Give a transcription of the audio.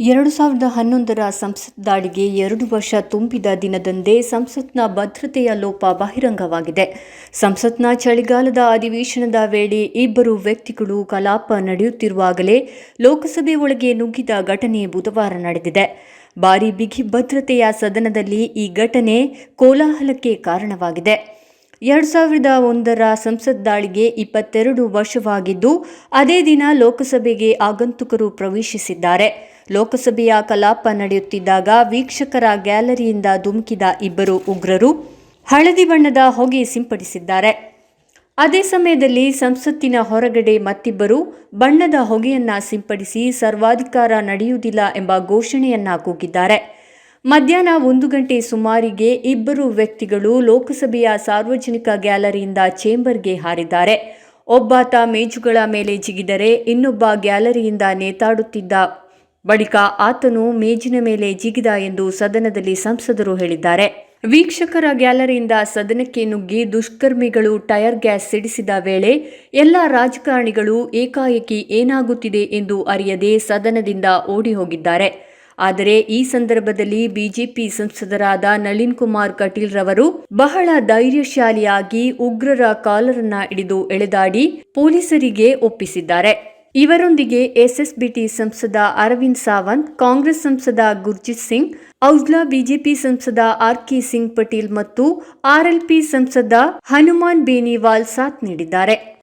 ಎರಡು ಸಾವಿರದ ಹನ್ನೊಂದರ ಸಂಸತ್ ದಾಳಿಗೆ ಎರಡು ವರ್ಷ ತುಂಬಿದ ದಿನದಂದೇ ಸಂಸತ್ನ ಭದ್ರತೆಯ ಲೋಪ ಬಹಿರಂಗವಾಗಿದೆ. ಸಂಸತ್ನ ಚಳಿಗಾಲದ ಅಧಿವೇಶನದ ವೇಳೆ ಇಬ್ಬರು ವ್ಯಕ್ತಿಗಳು ಕಲಾಪ ನಡೆಯುತ್ತಿರುವಾಗಲೇ ಲೋಕಸಭೆ ಒಳಗೆ ನುಗ್ಗಿದ ಘಟನೆ ಬುಧವಾರ ನಡೆದಿದೆ. ಭಾರೀ ಬಿಗಿ ಭದ್ರತೆಯ ಸದನದಲ್ಲಿ ಈ ಘಟನೆ ಕೋಲಾಹಲಕ್ಕೆ ಕಾರಣವಾಗಿದೆ. ಎರಡು ಸಾವಿರದ ಒಂದರ ಸಂಸತ್ ದಾಳಿಗೆ ಇಪ್ಪತ್ತೆರಡು ವರ್ಷವಾಗಿದ್ದು, ಅದೇ ದಿನ ಲೋಕಸಭೆಗೆ ಆಗಂತುಕರು ಪ್ರವೇಶಿಸಿದ್ದಾರೆ. ಲೋಕಸಭೆಯ ಕಲಾಪ ನಡೆಯುತ್ತಿದ್ದಾಗ ವೀಕ್ಷಕರ ಗ್ಯಾಲರಿಯಿಂದ ಧುಮುಕಿದ ಇಬ್ಬರು ಉಗ್ರರು ಹಳದಿ ಬಣ್ಣದ ಹೊಗೆ ಸಿಂಪಡಿಸಿದ್ದಾರೆ. ಅದೇ ಸಮಯದಲ್ಲಿ ಸಂಸತ್ತಿನ ಹೊರಗಡೆ ಮತ್ತಿಬ್ಬರು ಬಣ್ಣದ ಹೊಗೆಯನ್ನ ಸಿಂಪಡಿಸಿ ಸರ್ವಾಧಿಕಾರ ನಡೆಯುವುದಿಲ್ಲ ಎಂಬ ಘೋಷಣೆಯನ್ನ ಕೂಗಿದ್ದಾರೆ. ಮಧ್ಯಾಹ್ನ ಒಂದು ಗಂಟೆ ಸುಮಾರಿಗೆ ಇಬ್ಬರು ವ್ಯಕ್ತಿಗಳು ಲೋಕಸಭೆಯ ಸಾರ್ವಜನಿಕ ಗ್ಯಾಲರಿಯಿಂದ ಚೇಂಬರ್ಗೆ ಹಾರಿದ್ದಾರೆ. ಒಬ್ಬಾತ ಮೇಜುಗಳ ಮೇಲೆ ಜಿಗಿದರೆ ಇನ್ನೊಬ್ಬ ಗ್ಯಾಲರಿಯಿಂದ ನೇತಾಡುತ್ತಿದ್ದ ಬಳಿಕ ಆತನು ಮೇಜಿನ ಮೇಲೆ ಜಿಗಿದ ಎಂದು ಸದನದಲ್ಲಿ ಸಂಸದರು ಹೇಳಿದ್ದಾರೆ. ವೀಕ್ಷಕರ ಗ್ಯಾಲರಿಯಿಂದ ಸದನಕ್ಕೆ ನುಗ್ಗಿ ದುಷ್ಕರ್ಮಿಗಳು ಟೈರ್ ಗ್ಯಾಸ್ ಸಿಡಿಸಿದ ವೇಳೆ ಎಲ್ಲ ರಾಜಕಾರಣಿಗಳು ಏಕಾಏಕಿ ಏನಾಗುತ್ತಿದೆ ಎಂದು ಅರಿಯದೆ ಸದನದಿಂದ ಓಡಿ ಹೋಗಿದ್ದಾರೆ. ಆದರೆ ಈ ಸಂದರ್ಭದಲ್ಲಿ ಬಿಜೆಪಿ ಸಂಸದರಾದ ನಳಿನ್ ಕುಮಾರ್ ಕಟೀಲ್ ರವರು ಬಹಳ ಧೈರ್ಯಶಾಲಿಯಾಗಿ ಉಗ್ರರ ಕಾಲರನ್ನ ಹಿಡಿದು ಎಳೆದಾಡಿ ಪೊಲೀಸರಿಗೆ ಒಪ್ಪಿಸಿದ್ದಾರೆ. ಇವರೊಂದಿಗೆ ಎಸ್ಎಸ್ಬಿಟಿ ಸಂಸದ ಅರವಿಂದ್ ಸಾವಂತ್, ಕಾಂಗ್ರೆಸ್ ಸಂಸದ ಗುರ್ಜಿತ್ ಸಿಂಗ್, ಔಜ್ಲಾ ಬಿಜೆಪಿ ಸಂಸದ ಆರ್ ಕೆ ಸಿಂಗ್ ಪಟೇಲ್ ಮತ್ತು ಆರ್ಎಲ್ಪಿ ಸಂಸದ ಹನುಮಾನ್ ಬೇನಿವಾಲ್ ಸಾಥ್ ನೀಡಿದ್ದಾರೆ.